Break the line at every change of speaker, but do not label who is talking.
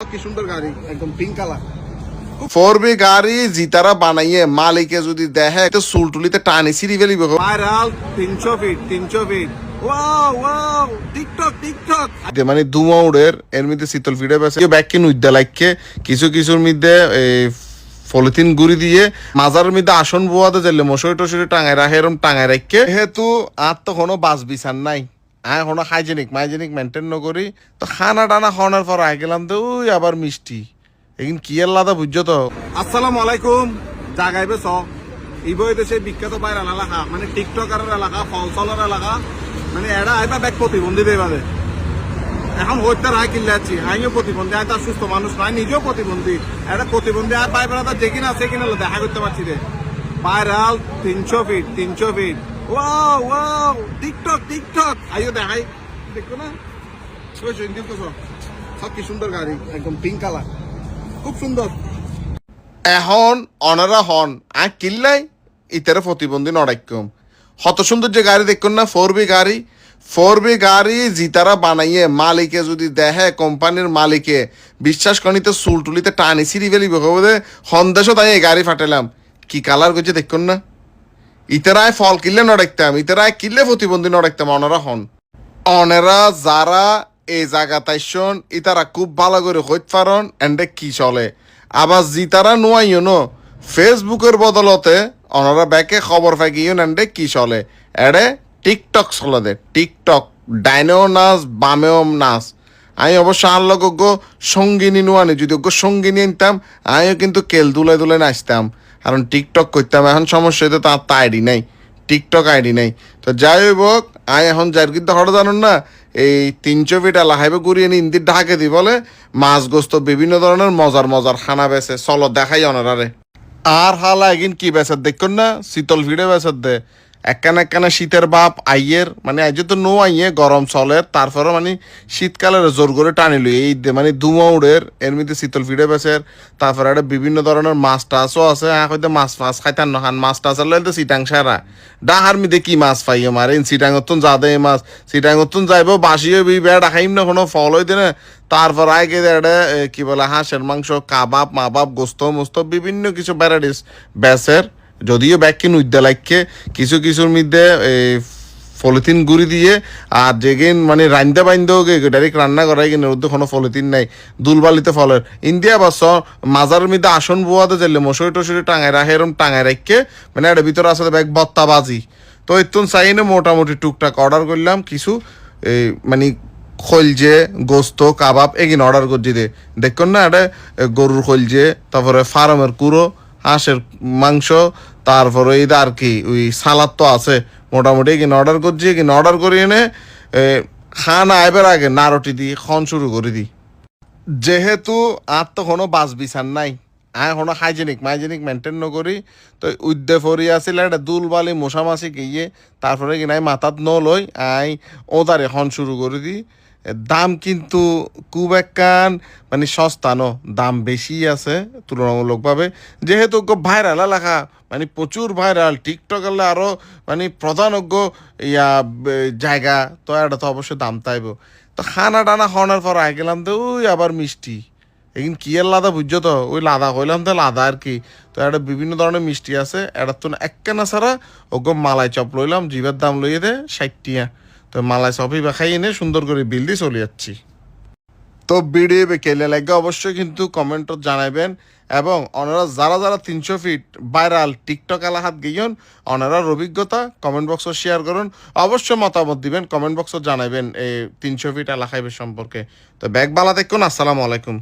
কি সুন্দর গাড়ি একদম পিঙ্ক কালার
ফোর বি গাড়ি জিতারা বানাইয়ে মালিকে যদি দেখে তো চুল টুলিতে টানি সিঁড়ি ফেলিব
ভাইরাল তিনশো ফিট তিনশো feet wow wow TikTok TikTok
মানে এর মধ্যে শীতল ফিডে বেছে। কিছু কিছুর মধ্যে পলিথিন গুড়ি দিয়ে মাজারের মধ্যে আসন বোয়াতে যাইলে মশারি টসরি টাঙায় রাখে এরম টাঙায় রাখকে যেহেতু আর তো কোনো বাস বিছান নাই। আয় কোনো হাইজেনিক, মাইজেনিক মেনটেন নকরি তো খানা টানা খাওয়ানোর পর আই গেলাম তো ওই আবার মিষ্টি। এগিন কি এর লাদা বুঝছ তো?
আসসালামু আলাইকুম, জাগাইবে স ইবই দেশে বিখ্যাত ভাইরাল এলাকা মানে টিকটকারের এলাকা ফলসলের এলাকা মানে এরা আইবা ব্যাগ প্রতিবন্ধী দেবারে এখন হইতে রায় কিনলে আছি আমিও প্রতিবন্ধী আই তার সুস্থ মানুষ নাই, নিজেও প্রতিবন্ধী এটা প্রতিবন্ধী আর ভাই বেড়া যে কিনা আছে কিনা দেখা করতে পারছি রে। ভাইরাল তিনশো ফিট তিনশো ফিট দেখাই। দেখো না? ওই সুন্দর তো। সুন্দর গাড়ি। একদম পিঙ্ক কালার খুব সুন্দর।
এখন অনারা হন। আর কিল্লাই ইতারে প্রতিবন্ধী নড়াইকম। হত সুন্দর যে গাড়ি দেখুন না ফোর বি গাড়ি। ফোর বি গাড়ি জিতারা বানাইয়ে মালিকে যদি দেখে কোম্পানির মালিকে। বিশ্বাস করিতে চুল টুলিতে টানি সিঁড়ি ফেলিব হবে সন্দেশও তাই গাড়ি ফাটালাম কি কালার করছে দেখুন না? ইতারায় ফল কিনলে নড়াইতাম, ইতারায় কিনলে প্রতিবন্ধী নড়াইতাম, অনারা হন। অনেরা যারা এই জায়গা তাইশন ইতারা খুব ভালো করে হইত পারন, এন্ডে কি চলে? আবার জিতারা নোয়াইও ন, ফেসবুকের বদলতে অনারা ব্যাকে খবর ফাঁকিও এন্ডে কি চলে? এডে টিকটক চলে দে, টিকটক। ডাইনেও নাচ, বামেও নাচ। আমি অবশ্য অজ্ঞ সঙ্গিনী নোয়ানি, যদি সঙ্গিনী আনতাম, আমিও কিন্তু কেল দুলে দুলে নাচতাম। কারণ টিকটক করতাম, এখন সমস্যা হইতে তার তা আইডি নাই টিকটক আইডি নাই। তো যাই হোক আই এখন যার কিন্তু হঠাৎ জানুন না, এই তিনশো ফিট লাহাইবে ঘুরিয়ে নিয়ে ইন্দির ঢাকে দি বলে, মাছ গোস্ত বিভিন্ন ধরনের মজার মজার খানা বেছে, চলো দেখাই অনারারে আর হালা এগিন কি বেচার দেখুন না, শীতল ভিড়ে বেচার দে। একখানে একখানে শীতের বাপ, আইয়ের মানে আজ তো নো আইয়ে, গরম চলের তারপরে মানে শীতকালের জোর করে টানিল এই মানে দুমাউড়ের এর মধ্যে শীতল ফিড়ে বেচের তারপরে একটা বিভিন্ন ধরনের মাছ টাছও আছে হ্যাঁ হয়তো মাছ মাছ খাইতাম নখান মাছ টাছ আনলে তো সিটাং সারা। ডাহার মিদে কি মাছ পাই আমার এই সিটাঙতন যা দেয় মাছ সিটাঙতন যাইব বাসিও বি বেড়া খাইম না কোনো, ফল হইতে না। তারপর আগে এটা কি বলে, হাঁসের মাংস, কাবাব, মাবাব, গোস্ত, মোস্ত, বিভিন্ন কিছু ভ্যারাইটিস বেচের যদিও ব্যাগ কিন উদ্যা লাগকে কিছু কিছুর মধ্যে পলিথিন গুড়ি দিয়ে, আর যেগেন মানে রান্দা বাইন্দাও গে ডাইরেক্ট রান্না করাই কিনে ওদের কোনো পলিথিন নাই। দুলবালিতে ফলের। ইন্ডিয়া বাস মাজার মধ্যে আসন বোয়াতে যাইলে মশারি টসরি টাঙায় রাখে, এরম টাঙায় রাখকে মানে এটা ভিতরে আসলে ব্যাগ বত্তা বাজি তো এতুন চাইনে মোটামুটি টুকটাক অর্ডার করলাম, কিছু এই মানে খলজে, গোস্ত, কাবাব, এগিন অর্ডার করছি দে। দেখুন না, এটা গরুর খলজে, তারপরে ফার্মের কুড়ো হাঁসের মাংস, তারপরে এই আর কি, ওই সালাদ তো আছে। মোটামুটি কিনে অর্ডার করছি কিনে অর্ডার করি এনে খানা আইবার আগে নারটি দি খন শুরু করে দি যেহেতু আর তো কোনো বাস বিছান নাই আয় কোনো হাইজেনিক মাইজেনিক মেনটেন নকরি তো উদ্দে ফরি আছিল একটা দুল বালি মশামাছি গিয়ে, তারপরে কিনাই মাথাত নলই আই, ওদারে খন শুরু করে দি দাম কিন্তু খুব একখান মানে সস্তা ন, দাম বেশি আছে তুলনামূলকভাবে। যেহেতু ভাইরাল এলাকা মানে প্রচুর ভাইরাল টিকটক এলে আরও মানে প্রধানজ্ঞ ইয়া জায়গা, তো এটা তো অবশ্যই দাম তাইব। তো খানা টানা খাওয়ানোর পর আই গেলাম তো ওই আবার মিষ্টি। এগিন কি আর লাদা বুঝছ তো? ওই লাদা হইলাম তো লাদা আর কি। তো একটা বিভিন্ন ধরনের মিষ্টি আছে এটা তো একখানা ছাড়া, ওগো মালাই চপ লইলাম, জিভের দাম লইয়ে দে ষাটটিয়া তো মালাই চপই বা খাই এনে সুন্দর করে বিল দিয়ে চলে যাচ্ছি। তো ভিডিও কেলে লাগে অবশ্যই কিন্তু কমেন্টত জানাবেন এবং ওনারা যারা যারা তিনশো ফিট ভাইরাল টিকটক এলাকাত গিয়েন ওনারার অভিজ্ঞতা কমেন্ট বক্সে শেয়ার করুন। অবশ্যই মতামত দিবেন, কমেন্ট বক্সে জানাবেন এই তিনশো ফিট এলাকায় সম্পর্কে। তো ব্যাগ বালা দেখুন, আসসালামু আলাইকুম।